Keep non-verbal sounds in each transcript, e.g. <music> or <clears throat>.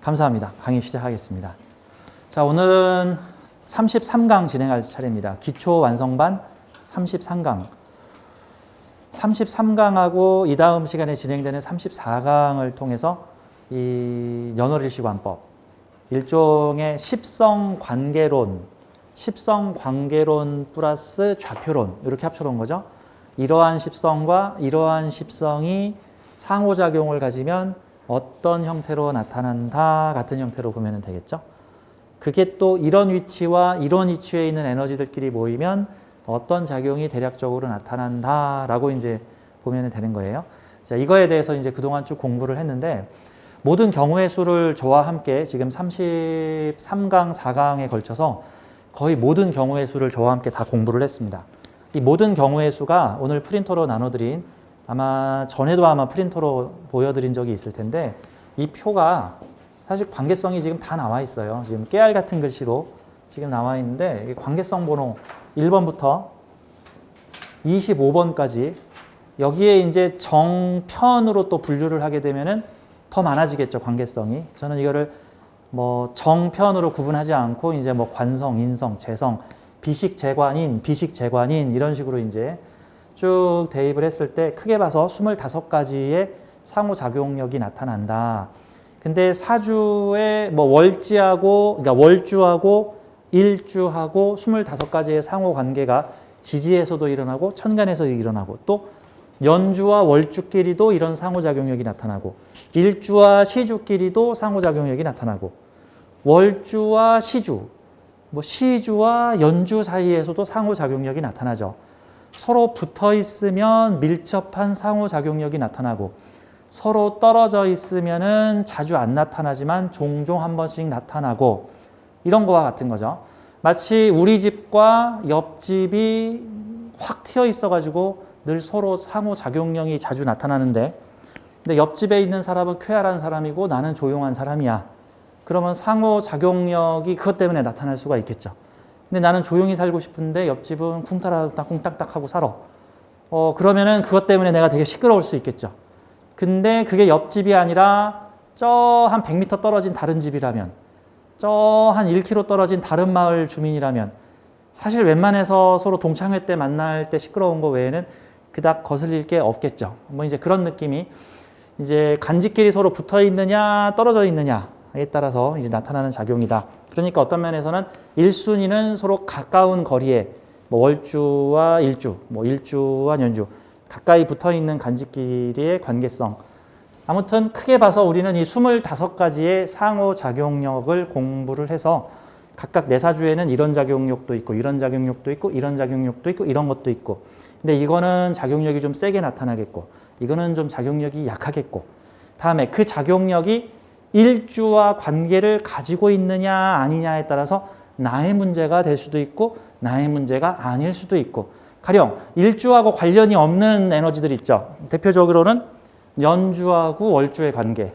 감사합니다. 강의 시작하겠습니다. 자, 오늘은 33강 진행할 차례입니다. 기초 완성반 33강. 33강하고 이 다음 시간에 진행되는 34강을 통해서 이 연월일시관법, 일종의 십성 관계론, 십성 관계론 플러스 좌표론 이렇게 합쳐놓은 거죠. 이러한 십성과 이러한 십성이 상호작용을 가지면 어떤 형태로 나타난다 같은 형태로 보면 되겠죠. 그게 또 이런 위치와 이런 위치에 있는 에너지들끼리 모이면 어떤 작용이 대략적으로 나타난다라고 이제 보면 되는 거예요. 자, 이거에 대해서 이제 그동안 쭉 공부를 했는데 모든 경우의 수를 저와 함께 지금 33강, 4강에 걸쳐서 거의 모든 경우의 수를 저와 함께 다 공부를 했습니다. 이 모든 경우의 수가 오늘 프린터로 나눠드린 아마 전에도 아마 프린터로 보여드린 적이 있을 텐데 이 표가 사실 관계성이 지금 다 나와 있어요. 지금 깨알 같은 글씨로 지금 나와 있는데 이 관계성 번호 1번부터 25번까지 여기에 이제 정편으로 또 분류를 하게 되면은 더 많아지겠죠 관계성이. 저는 이거를 뭐 정편으로 구분하지 않고 이제 뭐 관성, 인성, 재성, 비식 재관인, 비식 재관인 이런 식으로 이제 쭉 대입을 했을 때 크게 봐서 25가지의 상호작용력이 나타난다. 근데 사주의 뭐 월지하고 그러니까 월주하고 일주하고 25가지의 상호 관계가 지지에서도 일어나고 천간에서도 일어나고 또 연주와 월주끼리도 이런 상호작용력이 나타나고 일주와 시주끼리도 상호작용력이 나타나고 월주와 시주 뭐 시주와 연주 사이에서도 상호작용력이 나타나죠. 서로 붙어 있으면 밀접한 상호작용력이 나타나고 서로 떨어져 있으면은 자주 안 나타나지만 종종 한 번씩 나타나고 이런 거와 같은 거죠. 마치 우리 집과 옆집이 확 튀어 있어가지고 늘 서로 상호작용력이 자주 나타나는데 근데 옆집에 있는 사람은 쾌활한 사람이고 나는 조용한 사람이야. 그러면 상호작용력이 그것 때문에 나타날 수가 있겠죠. 근데 나는 조용히 살고 싶은데 옆집은 쿵따라쿵 쿵딱딱 하고 살아. 어, 그러면은 그것 때문에 내가 되게 시끄러울 수 있겠죠. 근데 그게 옆집이 아니라 저 한 100m 떨어진 다른 집이라면 저 한 1km 떨어진 다른 마을 주민이라면 사실 웬만해서 서로 동창회 때 만날 때 시끄러운 거 외에는 그닥 거슬릴 게 없겠죠. 뭐 이제 그런 느낌이 이제 간직끼리 서로 붙어 있느냐 떨어져 있느냐에 따라서 이제 나타나는 작용이다. 그러니까 어떤 면에서는 1순위는 서로 가까운 거리에 뭐 월주와 일주, 뭐 일주와 연주 가까이 붙어 있는 간직끼리의 관계성. 아무튼 크게 봐서 우리는 이 25가지의 상호 작용력을 공부를 해서 각각 내사주에는 이런 작용력도 있고 이런 작용력도 있고 이런 작용력도 있고 이런 것도 있고 근데 이거는 작용력이 좀 세게 나타나겠고 이거는 좀 작용력이 약하겠고 다음에 그 작용력이 일주와 관계를 가지고 있느냐 아니냐에 따라서 나의 문제가 될 수도 있고 나의 문제가 아닐 수도 있고 가령 일주하고 관련이 없는 에너지들 있죠. 대표적으로는 연주하고 월주의 관계,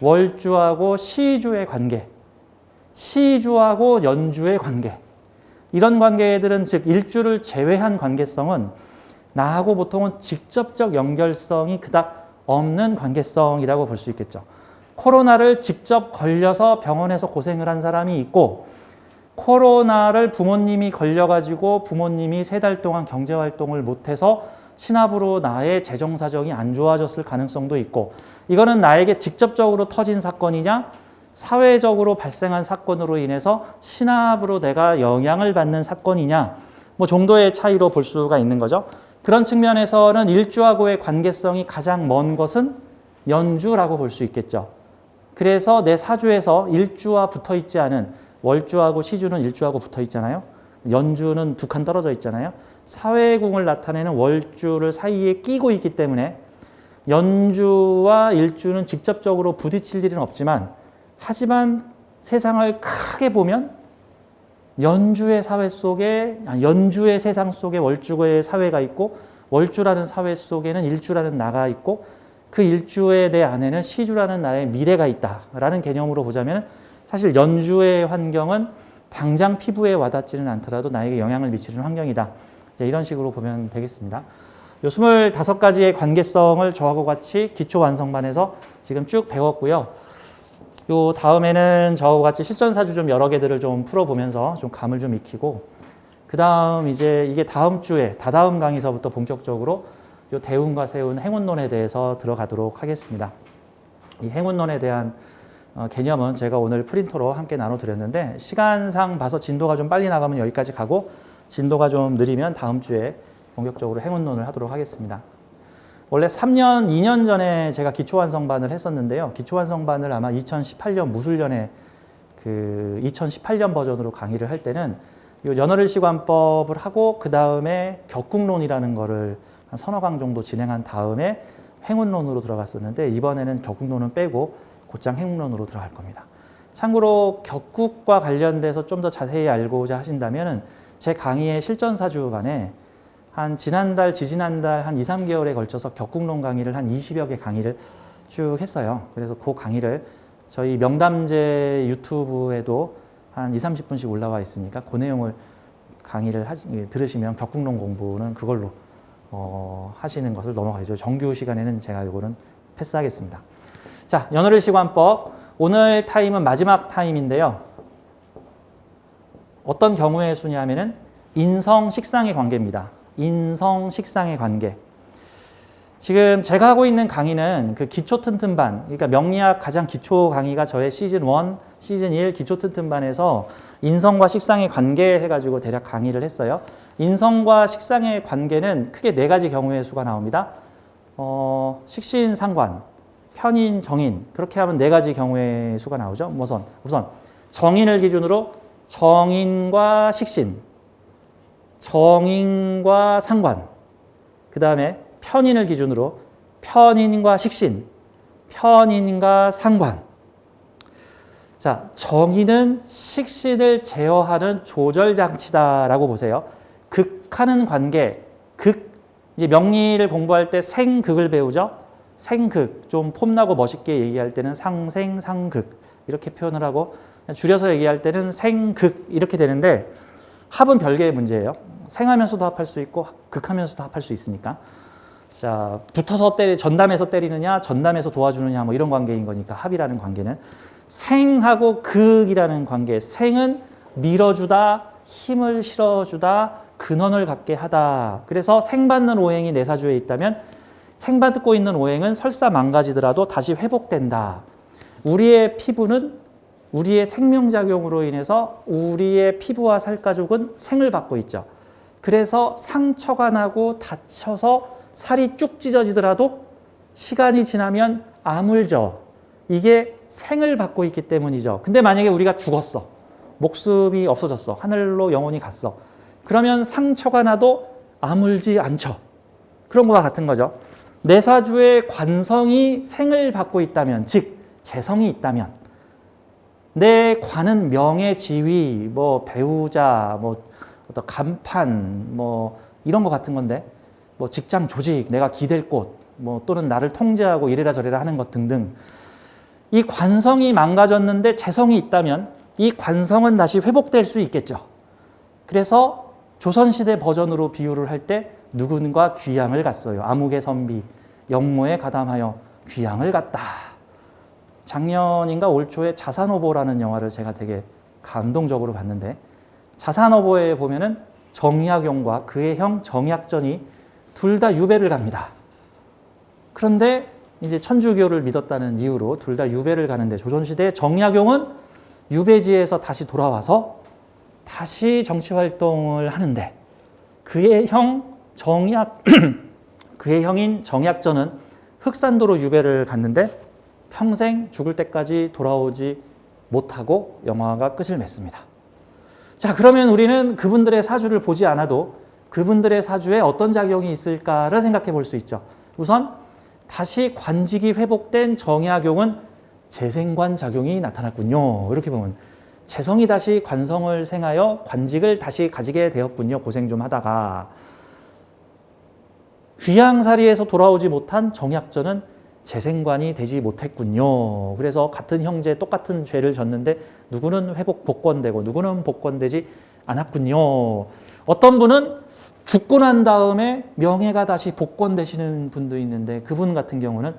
월주하고 시주의 관계, 시주하고 연주의 관계. 이런 관계들은 즉 일주를 제외한 관계성은 나하고 보통은 직접적 연결성이 그닥 없는 관계성이라고 볼 수 있겠죠. 코로나를 직접 걸려서 병원에서 고생을 한 사람이 있고 코로나를 부모님이 걸려가지고 부모님이 세 달 동안 경제 활동을 못해서 신압으로 나의 재정 사정이 안 좋아졌을 가능성도 있고 이거는 나에게 직접적으로 터진 사건이냐 사회적으로 발생한 사건으로 인해서 신압으로 내가 영향을 받는 사건이냐 뭐 정도의 차이로 볼 수가 있는 거죠. 그런 측면에서는 일주하고의 관계성이 가장 먼 것은 연주라고 볼 수 있겠죠. 그래서 내 사주에서 일주와 붙어 있지 않은 월주하고 시주는 일주하고 붙어 있잖아요. 연주는 두 칸 떨어져 있잖아요. 사회공을 나타내는 월주를 사이에 끼고 있기 때문에 연주와 일주는 직접적으로 부딪힐 일은 없지만 하지만 세상을 크게 보면 연주의 사회 속에 아, 연주의 세상 속에 월주의 사회가 있고 월주라는 사회 속에는 일주라는 나가 있고 그 일주의 내 안에는 시주라는 나의 미래가 있다라는 개념으로 보자면 사실 연주의 환경은 당장 피부에 와닿지는 않더라도 나에게 영향을 미치는 환경이다. 이런 식으로 보면 되겠습니다. 요 25가지의 관계성을 저하고 같이 기초 완성반에서 지금 쭉 배웠고요. 요 다음에는 저하고 같이 실전사주 좀 여러 개들을 좀 풀어보면서 좀 감을 좀 익히고 그 다음 이제 이게 다음 주에 다다음 강의서부터 본격적으로 요 대운과 세운 행운론에 대해서 들어가도록 하겠습니다. 이 행운론에 대한 어, 개념은 제가 오늘 프린터로 함께 나눠드렸는데 시간상 봐서 진도가 좀 빨리 나가면 여기까지 가고 진도가 좀 느리면 다음 주에 본격적으로 행운론을 하도록 하겠습니다. 원래 3년, 2년 전에 제가 기초완성반을 했었는데요. 기초완성반을 아마 2018년 무술년에 그 2018년 버전으로 강의를 할 때는 이 연어를 시관법을 하고 그 다음에 격국론이라는 거를 한 서너 강 정도 진행한 다음에 행운론으로 들어갔었는데 이번에는 격국론은 빼고 곧장 행운론으로 들어갈 겁니다. 참고로 격국과 관련돼서 좀 더 자세히 알고자 하신다면 제 강의의 실전사주반에 한 지난달, 지지난달 한 2, 3개월에 걸쳐서 격국론 강의를 한 20여 개 강의를 쭉 했어요. 그래서 그 강의를 저희 명담제 유튜브에도 한 2, 30분씩 올라와 있으니까 그 내용을 강의를 하, 들으시면 격국론 공부는 그걸로 어, 하시는 것을 넘어가죠. 정규 시간에는 제가 이거는 패스하겠습니다. 자, 연어를 시관법. 오늘 타임은 마지막 타임인데요. 어떤 경우의 수냐면은 인성 식상의 관계입니다. 인성 식상의 관계. 지금 제가 하고 있는 강의는 그 기초 튼튼반, 그러니까 명리학 가장 기초 강의가 저의 시즌 1, 시즌 1 기초 튼튼반에서 인성과 식상의 관계 해가지고 대략 강의를 했어요. 인성과 식상의 관계는 크게 네 가지 경우의 수가 나옵니다. 어, 식신 상관, 편인, 정인 그렇게 하면 네 가지 경우의 수가 나오죠. 우선 우선 정인을 기준으로 정인과 식신, 정인과 상관, 그 다음에 편인을 기준으로 편인과 식신, 편인과 상관. 자, 정인은 식신을 제어하는 조절 장치다라고 보세요. 극하는 관계, 극 이제 명리를 공부할 때 생극을 배우죠. 생극 좀 폼나고 멋있게 얘기할 때는 상생 상극 이렇게 표현을 하고 줄여서 얘기할 때는 생극 이렇게 되는데 합은 별개의 문제예요. 생하면서도 합할 수 있고 극하면서도 합할 수 있으니까. 자, 붙어서 때리 전담해서 때리느냐, 전담해서 도와주느냐 뭐 이런 관계인 거니까 합이라는 관계는 생하고 극이라는 관계. 생은 밀어주다, 힘을 실어주다, 근원을 갖게 하다. 그래서 생받는 오행이 내 사주에 있다면 생받고 있는 오행은 설사 망가지더라도 다시 회복된다. 우리의 피부는 우리의 생명작용으로 인해서 우리의 피부와 살가죽은 생을 받고 있죠. 그래서 상처가 나고 다쳐서 살이 쭉 찢어지더라도 시간이 지나면 아물져. 이게 생을 받고 있기 때문이죠. 근데 만약에 우리가 죽었어. 목숨이 없어졌어. 하늘로 영혼이 갔어. 그러면 상처가 나도 아물지 않죠. 그런 거와 같은 거죠. 내사주의 관성이 생을 받고 있다면, 즉 재성이 있다면, 내 관은 명예, 지위, 뭐 배우자, 뭐 어떤 간판, 뭐 이런 거 같은 건데, 뭐 직장 조직, 내가 기댈 곳, 뭐 또는 나를 통제하고 이래라 저래라 하는 것 등등. 이 관성이 망가졌는데 재성이 있다면 이 관성은 다시 회복될 수 있겠죠. 그래서 조선시대 버전으로 비유를 할 때 누군가 귀양을 갔어요. 암흑의 선비, 영모에 가담하여 귀양을 갔다. 작년인가 올 초에 자산오보라는 영화를 제가 되게 감동적으로 봤는데 자산오보에 보면은 정약용과 그의 형 정약전이 둘 다 유배를 갑니다. 그런데 이제 천주교를 믿었다는 이유로 둘 다 유배를 가는데 조선시대 정약용은 유배지에서 다시 돌아와서 다시 정치 활동을 하는데 그의 형 정약 <clears throat> 그의 형인 정약전은 흑산도로 유배를 갔는데 평생 죽을 때까지 돌아오지 못하고 영화가 끝을 맺습니다. 자, 그러면 우리는 그분들의 사주를 보지 않아도 그분들의 사주에 어떤 작용이 있을까를 생각해 볼 수 있죠. 우선 다시 관직이 회복된 정약용은 재생관 작용이 나타났군요. 이렇게 보면 재성이 다시 관성을 생하여 관직을 다시 가지게 되었군요. 고생 좀 하다가 귀양살이에서 돌아오지 못한 정약전은 재생관이 되지 못했군요. 그래서 같은 형제 똑같은 죄를 졌는데 누구는 회복 복권되고 누구는 복권되지 않았군요. 어떤 분은 죽고 난 다음에 명예가 다시 복권되시는 분도 있는데 그분 같은 경우는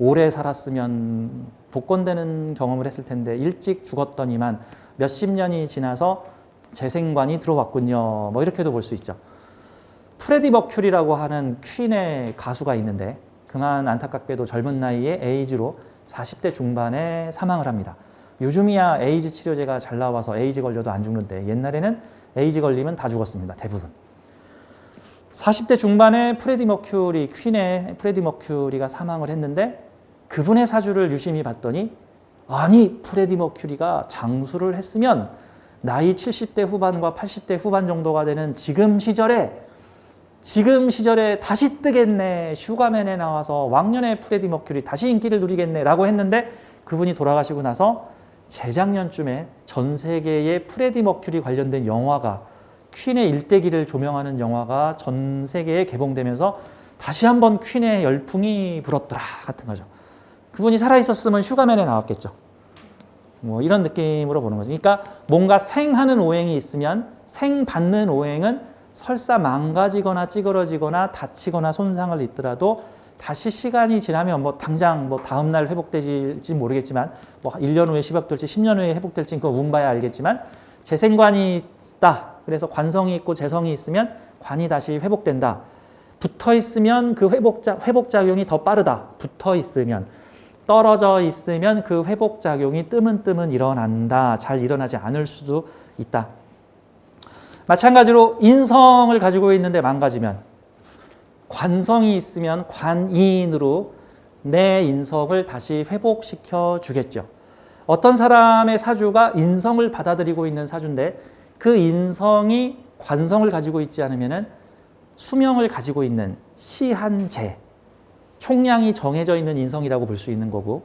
오래 살았으면 복권되는 경험을 했을 텐데 일찍 죽었더니만 몇십 년이 지나서 재생관이 들어왔군요. 뭐 이렇게도 볼 수 있죠. 프레디 머큐리라고 하는 퀸의 가수가 있는데 그만 안타깝게도 젊은 나이에 에이즈로 40대 중반에 사망을 합니다. 요즘이야 에이즈 치료제가 잘 나와서 에이즈 걸려도 안 죽는데 옛날에는 에이즈 걸리면 다 죽었습니다. 대부분. 40대 중반에 프레디 머큐리 퀸의 프레디 머큐리가 사망을 했는데 그분의 사주를 유심히 봤더니 아니 프레디 머큐리가 장수를 했으면 나이 70대 후반과 80대 후반 정도가 되는 지금 시절에 지금 시절에 다시 뜨겠네 슈가맨에 나와서 왕년의 프레디 머큐리 다시 인기를 누리겠네라고 했는데 그분이 돌아가시고 나서 재작년쯤에 전 세계의 프레디 머큐리 관련된 영화가 퀸의 일대기를 조명하는 영화가 전 세계에 개봉되면서 다시 한번 퀸의 열풍이 불었더라 같은 거죠. 그분이 살아 있었으면 슈가맨에 나왔겠죠. 뭐 이런 느낌으로 보는 거죠. 그러니까 뭔가 생하는 오행이 있으면 생 받는 오행은 설사 망가지거나 찌그러지거나 다치거나 손상을 입더라도 다시 시간이 지나면 뭐 당장 뭐 다음 날 회복될지 모르겠지만 뭐 1년 후에 시작될지 10년 후에 회복될지 그거 운 봐야 알겠지만 재생관이 있다. 그래서 관성이 있고 재성이 있으면 관이 다시 회복된다. 붙어 있으면 그 회복작 회복 작용이 더 빠르다. 붙어 있으면 떨어져 있으면 그 회복 작용이 뜨문뜨문 일어난다. 잘 일어나지 않을 수도 있다. 마찬가지로 인성을 가지고 있는데 망가지면 관성이 있으면 관인으로 내 인성을 다시 회복시켜 주겠죠. 어떤 사람의 사주가 인성을 받아들이고 있는 사주인데 그 인성이 관성을 가지고 있지 않으면은 수명을 가지고 있는 시한제 총량이 정해져 있는 인성이라고 볼 수 있는 거고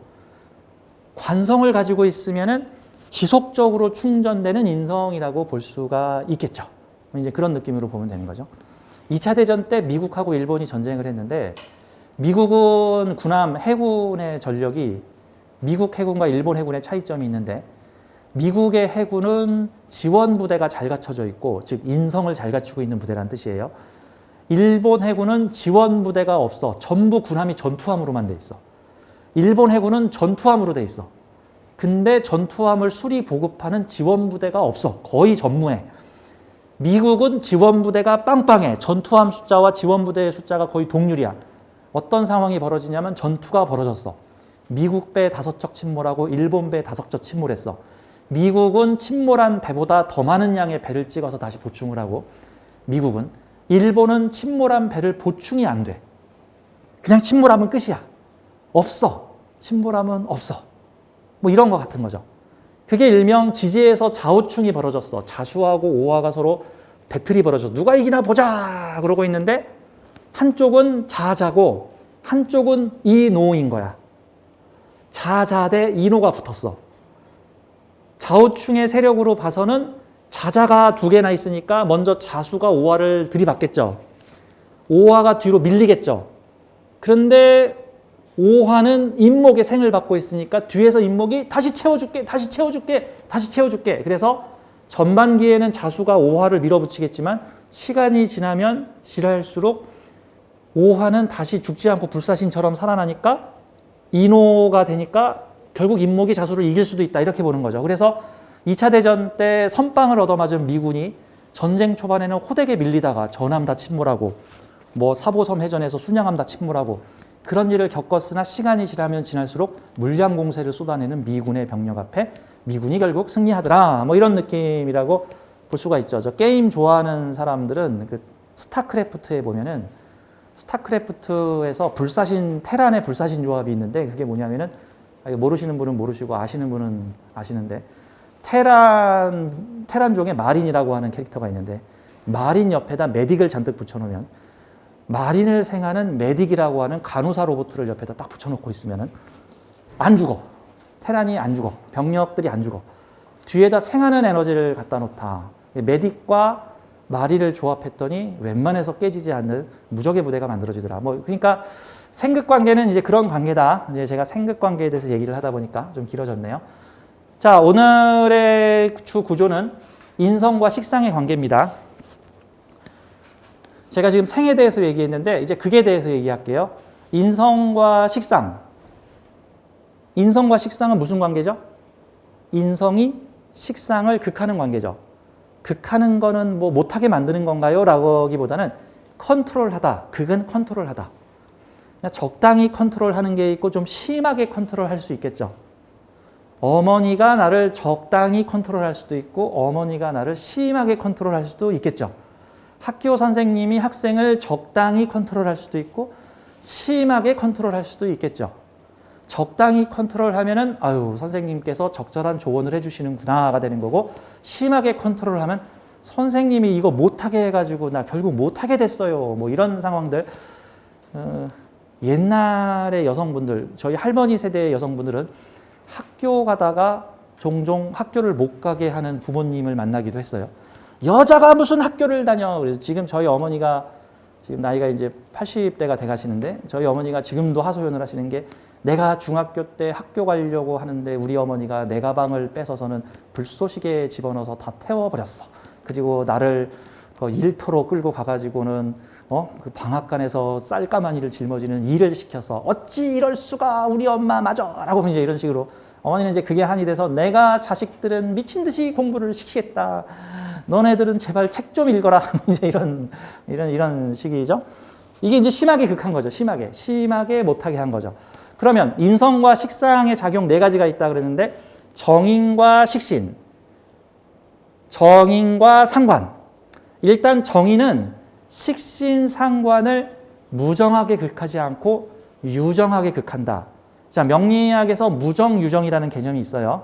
관성을 가지고 있으면은 지속적으로 충전되는 인성이라고 볼 수가 있겠죠. 이제 그런 느낌으로 보면 되는 거죠. 2차 대전 때 미국하고 일본이 전쟁을 했는데 미국은 군함 해군의 전력이 미국 해군과 일본 해군의 차이점이 있는데 미국의 해군은 지원 부대가 잘 갖춰져 있고 즉 인성을 잘 갖추고 있는 부대란 뜻이에요. 일본 해군은 지원 부대가 없어. 전부 군함이 전투함으로만 돼 있어. 일본 해군은 전투함으로 돼 있어. 근데 전투함을 수리 보급하는 지원 부대가 없어. 거의 전무해. 미국은 지원 부대가 빵빵해. 전투함 숫자와 지원 부대의 숫자가 거의 동률이야. 어떤 상황이 벌어지냐면 전투가 벌어졌어. 미국 배 다섯 척 침몰하고 일본 배 다섯 척 침몰했어. 미국은 침몰한 배보다 더 많은 양의 배를 찍어서 다시 보충을 하고 미국은 일본은 침몰한 배를 보충이 안 돼. 그냥 침몰하면 끝이야. 없어. 침몰하면 없어. 뭐 이런 거 같은 거죠. 그게 일명 지지에서 좌우충이 벌어졌어. 자수하고 오화가 서로 배틀이 벌어져. 누가 이기나 보자. 그러고 있는데 한쪽은 자자고 한쪽은 이노인 거야. 자자 대 이노가 붙었어. 좌우충의 세력으로 봐서는 자자가 두 개나 있으니까 먼저 자수가 오화를 들이받겠죠. 오화가 뒤로 밀리겠죠. 그런데 오화는 인목의 생을 받고 있으니까 뒤에서 인목이 다시 채워줄게, 다시 채워줄게, 다시 채워줄게. 그래서 전반기에는 자수가 오화를 밀어붙이겠지만 시간이 지나면 지날수록 오화는 다시 죽지 않고 불사신처럼 살아나니까 인호가 되니까 결국 인목이 자수를 이길 수도 있다 이렇게 보는 거죠. 그래서 2차 대전 때 선빵을 얻어맞은 미군이 전쟁 초반에는 호되게 밀리다가 전함 다 침몰하고 뭐 사보섬 해전에서 순양함 다 침몰하고 그런 일을 겪었으나 시간이 지나면 지날수록 물량 공세를 쏟아내는 미군의 병력 앞에 미군이 결국 승리하더라 뭐 이런 느낌이라고 볼 수가 있죠. 저 게임 좋아하는 사람들은 그 스타크래프트에 보면은 스타크래프트에서 불사신 테란의 불사신 조합이 있는데 그게 뭐냐면은 아, 모르시는 분은 모르시고 아시는 분은 아시는데 테란 테란종의 마린이라고 하는 캐릭터가 있는데 마린 옆에다 메딕을 잔뜩 붙여놓으면 마린을 생하는 메딕이라고 하는 간호사 로봇을 옆에다 딱 붙여놓고 있으면은 안 죽어 테란이 안 죽어 병력들이 안 죽어 뒤에다 생하는 에너지를 갖다 놓다 메딕과 마리를 조합했더니 웬만해서 깨지지 않는 무적의 부대가 만들어지더라. 뭐 그러니까 생극 관계는 이제 그런 관계다. 이제 제가 생극 관계에 대해서 얘기를 하다 보니까 좀 길어졌네요. 자, 오늘의 주 구조는 인성과 식상의 관계입니다. 제가 지금 생에 대해서 얘기했는데 이제 극에 대해서 얘기할게요. 인성과 식상. 인성과 식상은 무슨 관계죠? 인성이 식상을 극하는 관계죠. 극하는 거는 뭐 못하게 만드는 건가요? 라기보다는 컨트롤하다. 극은 컨트롤하다. 그냥 적당히 컨트롤하는 게 있고 좀 심하게 컨트롤할 수 있겠죠. 어머니가 나를 적당히 컨트롤할 수도 있고 어머니가 나를 심하게 컨트롤할 수도 있겠죠. 학교 선생님이 학생을 적당히 컨트롤할 수도 있고 심하게 컨트롤할 수도 있겠죠. 적당히 컨트롤하면은 아유 선생님께서 적절한 조언을 해주시는구나가 되는 거고 심하게 컨트롤하면 선생님이 이거 못하게 해가지고 나 결국 못하게 됐어요. 뭐 이런 상황들 어, 옛날의 여성분들 저희 할머니 세대의 여성분들은 학교 가다가 종종 학교를 못 가게 하는 부모님을 만나기도 했어요. 여자가 무슨 학교를 다녀? 그래서 지금 저희 어머니가 지금 나이가 이제 80대가 돼 가시는데 저희 어머니가 지금도 하소연을 하시는 게 내가 중학교 때 학교 가려고 하는데 우리 어머니가 내 가방을 뺏어서는 불쏘시개에 집어넣어서 다 태워버렸어. 그리고 나를 그 일터로 끌고 가가지고는 어? 그 방앗간에서 쌀가마니를 짊어지는 일을 시켜서 어찌 이럴 수가 우리 엄마 맞아! 라고 이제 이런 식으로 어머니는 이제 그게 한이 돼서 내가 자식들은 미친 듯이 공부를 시키겠다. 너네들은 제발 책 좀 읽어라. <laughs> 이제 이런, 이런, 이런 식이죠. 이게 이제 심하게 극한 거죠. 심하게. 심하게 못하게 한 거죠. 그러면 인성과 식상의 작용 네 가지가 있다 그랬는데 정인과 식신, 정인과 상관. 일단 정인은 식신 상관을 무정하게 극하지 않고 유정하게 극한다. 자, 명리학에서 무정, 유정이라는 개념이 있어요.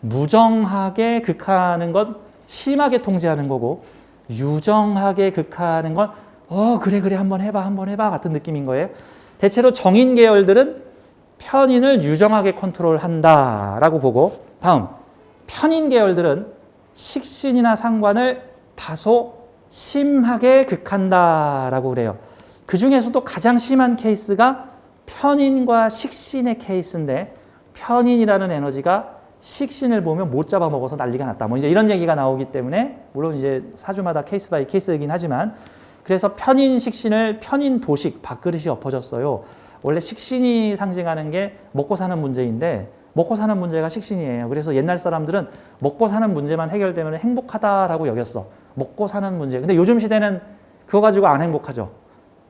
무정하게 극하는 건 심하게 통제하는 거고, 유정하게 극하는 건, 어, 그래, 그래, 한번 해봐, 한번 해봐, 같은 느낌인 거예요. 대체로 정인 계열들은 편인을 유정하게 컨트롤한다라고 보고, 다음, 편인 계열들은 식신이나 상관을 다소 심하게 극한다라고 그래요. 그 중에서도 가장 심한 케이스가 편인과 식신의 케이스인데 편인이라는 에너지가 식신을 보면 못 잡아먹어서 난리가 났다. 뭐 이제 이런 얘기가 나오기 때문에 물론 이제 사주마다 케이스 바이 케이스이긴 하지만 그래서 편인 식신을 편인 도식 밥그릇이 엎어졌어요. 원래 식신이 상징하는 게 먹고 사는 문제인데 먹고 사는 문제가 식신이에요. 그래서 옛날 사람들은 먹고 사는 문제만 해결되면 행복하다라고 여겼어. 먹고 사는 문제. 근데 요즘 시대는 그거 가지고 안 행복하죠.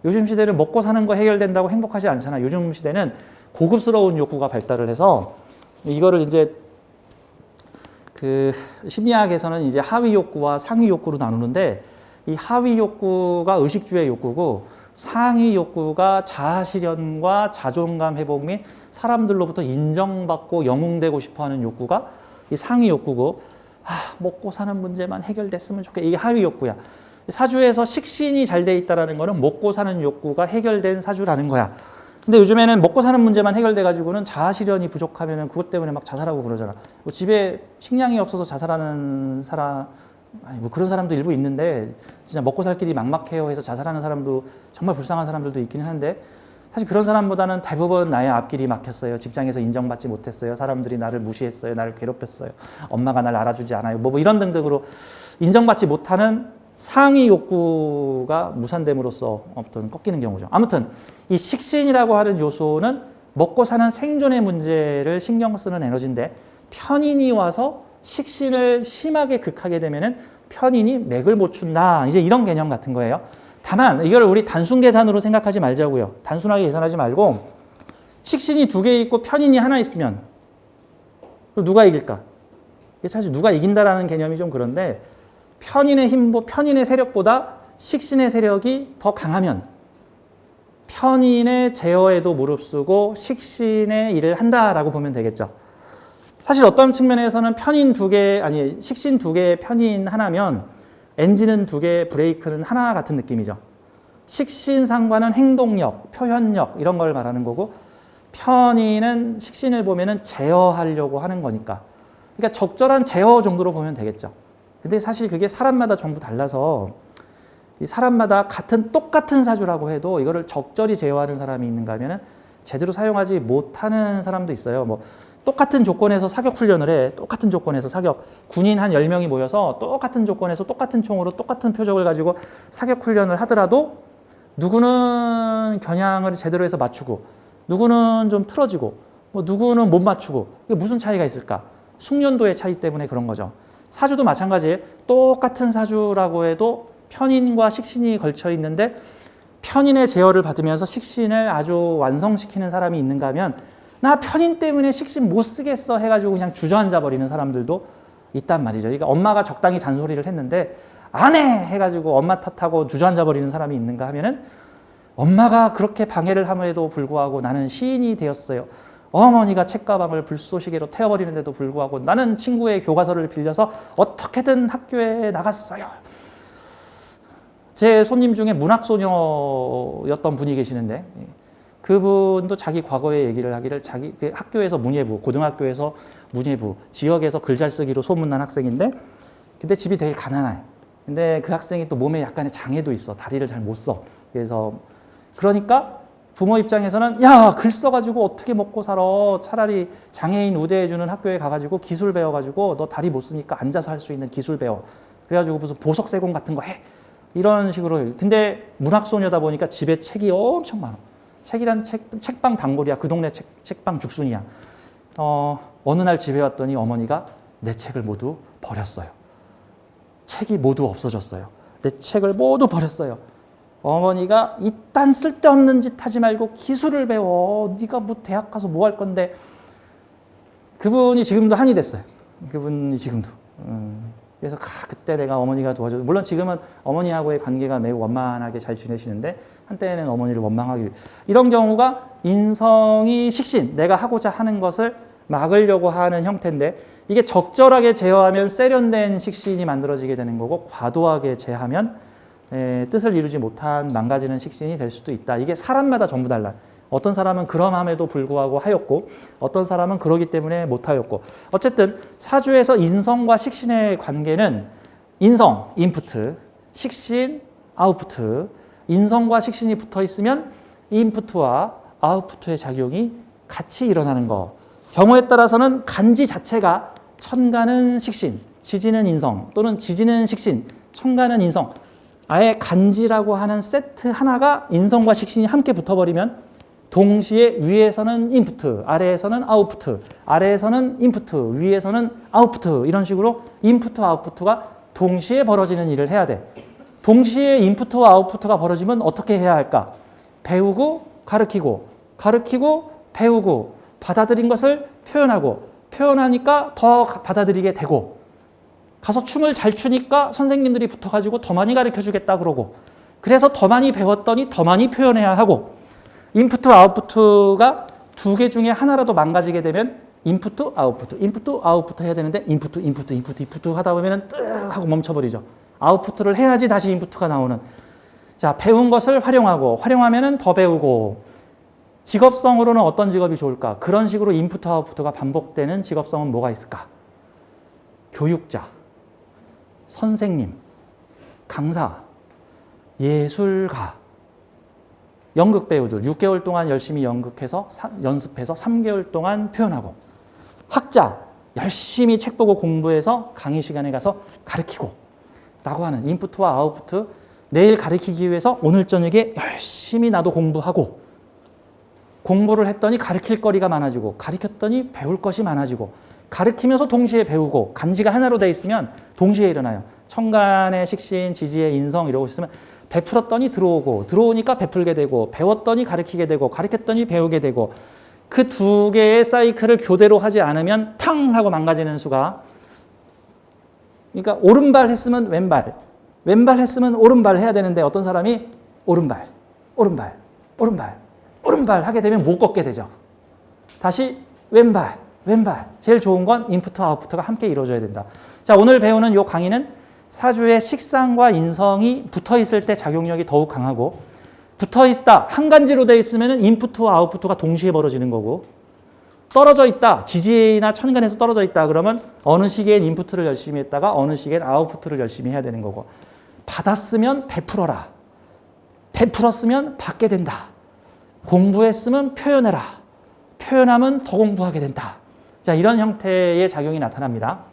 요즘 시대는 먹고 사는 거 해결된다고 행복하지 않잖아. 요즘 시대는 고급스러운 욕구가 발달을 해서 이거를 이제 그 심리학에서는 이제 하위 욕구와 상위 욕구로 나누는데 이 하위 욕구가 의식주의 욕구고 상위 욕구가 자아 실현과 자존감 회복 및 사람들로부터 인정받고 영웅되고 싶어 하는 욕구가 이 상위 욕구고 아, 먹고 사는 문제만 해결됐으면 좋겠. 이게 하위 욕구야. 사주에서 식신이 잘 돼 있다라는 거는 먹고 사는 욕구가 해결된 사주라는 거야. 근데 요즘에는 먹고 사는 문제만 해결돼 가지고는 자아 실현이 부족하면은 그것 때문에 막 자살하고 그러잖아. 뭐 집에 식량이 없어서 자살하는 사람 아니 뭐 그런 사람도 일부 있는데 진짜 먹고 살 길이 막막해요 해서 자살하는 사람도 정말 불쌍한 사람들도 있기는 한데 사실 그런 사람보다는 대부분 나의 앞길이 막혔어요. 직장에서 인정받지 못했어요. 사람들이 나를 무시했어요. 나를 괴롭혔어요. 엄마가 날 알아주지 않아요. 뭐, 뭐 이런 등등으로 인정받지 못하는 상위 욕구가 무산됨으로써 어떤 꺾이는 경우죠. 아무튼 이 식신이라고 하는 요소는 먹고 사는 생존의 문제를 신경 쓰는 에너지인데 편인이 와서 식신을 심하게 극하게 되면은 편인이 맥을 못 춘다. 이제 이런 개념 같은 거예요. 다만 이걸 우리 단순 계산으로 생각하지 말자고요. 단순하게 계산하지 말고 식신이 두 개 있고 편인이 하나 있으면 누가 이길까? 이게 사실 누가 이긴다라는 개념이 좀 그런데 편인의 힘, 편인의 세력보다 식신의 세력이 더 강하면 편인의 제어에도 무릅쓰고 식신의 일을 한다라고 보면 되겠죠. 사실 어떤 측면에서는 편인 두 개, 아니, 식신 두 개의 편인 하나면 엔진은 두 개, 브레이크는 하나 같은 느낌이죠. 식신 상관은 행동력, 표현력 이런 걸 말하는 거고 편인은 식신을 보면은 제어하려고 하는 거니까. 그러니까 적절한 제어 정도로 보면 되겠죠. 근데 사실 그게 사람마다 전부 달라서 이 사람마다 같은 똑같은 사주라고 해도 이거를 적절히 제어하는 사람이 있는가 하면은 제대로 사용하지 못하는 사람도 있어요. 뭐 똑같은 조건에서 사격 훈련을 해. 똑같은 조건에서 사격. 군인 한 10명이 모여서 똑같은 조건에서 똑같은 총으로 똑같은 표적을 가지고 사격 훈련을 하더라도 누구는 겨냥을 제대로 해서 맞추고 누구는 좀 틀어지고 뭐 누구는 못 맞추고 이게 무슨 차이가 있을까? 숙련도의 차이 때문에 그런 거죠. 사주도 마찬가지예요. 똑같은 사주라고 해도 편인과 식신이 걸쳐 있는데 편인의 제어를 받으면서 식신을 아주 완성시키는 사람이 있는가 하면 나 편인 때문에 식신 못 쓰겠어 해가지고 그냥 주저앉아 버리는 사람들도 있단 말이죠. 그러니까 엄마가 적당히 잔소리를 했는데 안 해 해가지고 엄마 탓하고 주저앉아 버리는 사람이 있는가 하면은 엄마가 그렇게 방해를 함에도 불구하고 나는 시인이 되었어요. 어머니가 책가방을 불쏘시개로 태워버리는데도 불구하고 나는 친구의 교과서를 빌려서 어떻게든 학교에 나갔어요. 제 손님 중에 문학소녀였던 분이 계시는데 그분도 자기 과거의 얘기를 하기를 자기 그 학교에서 문예부, 고등학교에서 문예부, 지역에서 글잘 쓰기로 소문난 학생인데 근데 집이 되게 가난해. 근데 그 학생이 또 몸에 약간의 장애도 있어. 다리를 잘 못 써. 그래서 그러니까 부모 입장에서는 야, 글 써가지고 어떻게 먹고 살아. 차라리 장애인 우대해주는 학교에 가가지고 기술 배워가지고 너 다리 못 쓰니까 앉아서 할 수 있는 기술 배워. 그래가지고 무슨 보석 세공 같은 거 해. 이런 식으로. 근데 문학소녀다 보니까 집에 책이 엄청 많아. 책이란 책, 책방 단골이야. 그 동네 책, 책방 죽순이야. 어, 어느 날 집에 왔더니 어머니가 내 책을 모두 버렸어요. 책이 모두 없어졌어요. 내 책을 모두 버렸어요. 어머니가 이딴 쓸데없는 짓 하지 말고 기술을 배워. 네가 뭐 대학 가서 뭐 할 건데. 그분이 지금도 한이 됐어요. 그분이 지금도. 음, 그래서 가, 그때 내가 어머니가 도와줘. 물론 지금은 어머니하고의 관계가 매우 원만하게 잘 지내시는데 한때는 어머니를 원망하기 이런 경우가 인성이 식신, 내가 하고자 하는 것을 막으려고 하는 형태인데 이게 적절하게 제어하면 세련된 식신이 만들어지게 되는 거고 과도하게 제하면 에, 뜻을 이루지 못한 망가지는 식신이 될 수도 있다. 이게 사람마다 전부 달라. 어떤 사람은 그럼함에도 불구하고 하였고 어떤 사람은 그러기 때문에 못하였고 어쨌든 사주에서 인성과 식신의 관계는 인성, 인푸트, 식신, 아웃푸트 인성과 식신이 붙어 있으면 인푸트와 아웃푸트의 작용이 같이 일어나는 거 경우에 따라서는 간지 자체가 천간은 식신, 지지는 인성 또는 지지는 식신, 천간은 인성 아예 간지라고 하는 세트 하나가 인성과 식신이 함께 붙어버리면 동시에 위에서는 인푸트, 아래에서는 아웃푸트, 아래에서는 인푸트, 위에서는 아웃푸트 이런 식으로 인푸트, 아웃푸트가 동시에 벌어지는 일을 해야 돼. 동시에 인푸트와 아웃푸트가 벌어지면 어떻게 해야 할까? 배우고 가르키고 가르키고 배우고 받아들인 것을 표현하고 표현하니까 더 받아들이게 되고 가서 춤을 잘 추니까 선생님들이 붙어가지고 더 많이 가르쳐 주겠다 그러고 그래서 더 많이 배웠더니 더 많이 표현해야 하고 인푸트 아웃푸트가 두 개 중에 하나라도 망가지게 되면 인푸트 아웃푸트 인푸트 아웃푸트 해야 되는데 인푸트 인푸트 인푸트 인푸트 하다 보면은 뜨 하고 멈춰버리죠. 아웃푸트를 해야지 다시 인푸트가 나오는. 자 배운 것을 활용하고 활용하면은 더 배우고 직업성으로는 어떤 직업이 좋을까? 그런 식으로 인푸트 아웃푸트가 반복되는 직업성은 뭐가 있을까? 교육자 선생님 강사 예술가. 연극 배우들 6개월 동안 열심히 연극해서 사, 연습해서 3개월 동안 표현하고 학자 열심히 책 보고 공부해서 강의 시간에 가서 가르치고 라고 하는 인푸트와 아웃푸트 내일 가르치기 위해서 오늘 저녁에 열심히 나도 공부하고 공부를 했더니 가르칠 거리가 많아지고 가르쳤더니 배울 것이 많아지고 가르치면서 동시에 배우고 간지가 하나로 돼 있으면 동시에 일어나요. 천간의 식신, 지지의 인성 이러고 있으면 베풀었더니 들어오고 들어오니까 베풀게 되고 배웠더니 가르치게 되고 가르쳤더니 배우게 되고 그 두 개의 사이클을 교대로 하지 않으면 탕 하고 망가지는 수가. 그러니까 오른발 했으면 왼발 왼발 했으면 오른발 해야 되는데 어떤 사람이 오른발 오른발 오른발 오른발 하게 되면 못 걷게 되죠. 다시 왼발 왼발 제일 좋은 건 인푸트 아웃푸트가 함께 이루어져야 된다 자 오늘 배우는 요 강의는 사주의 식상과 인성이 붙어 있을 때 작용력이 더욱 강하고 붙어 있다 한 간지로 돼 있으면 인푸트와 아웃푸트가 동시에 벌어지는 거고 떨어져 있다. 지지나 천간에서 떨어져 있다. 그러면 어느 시기엔 인풋을 열심히 했다가 어느 시기엔 아웃풋을 열심히 해야 되는 거고. 받았으면 베풀어라. 베풀었으면 받게 된다. 공부했으면 표현해라. 표현하면 더 공부하게 된다. 자, 이런 형태의 작용이 나타납니다.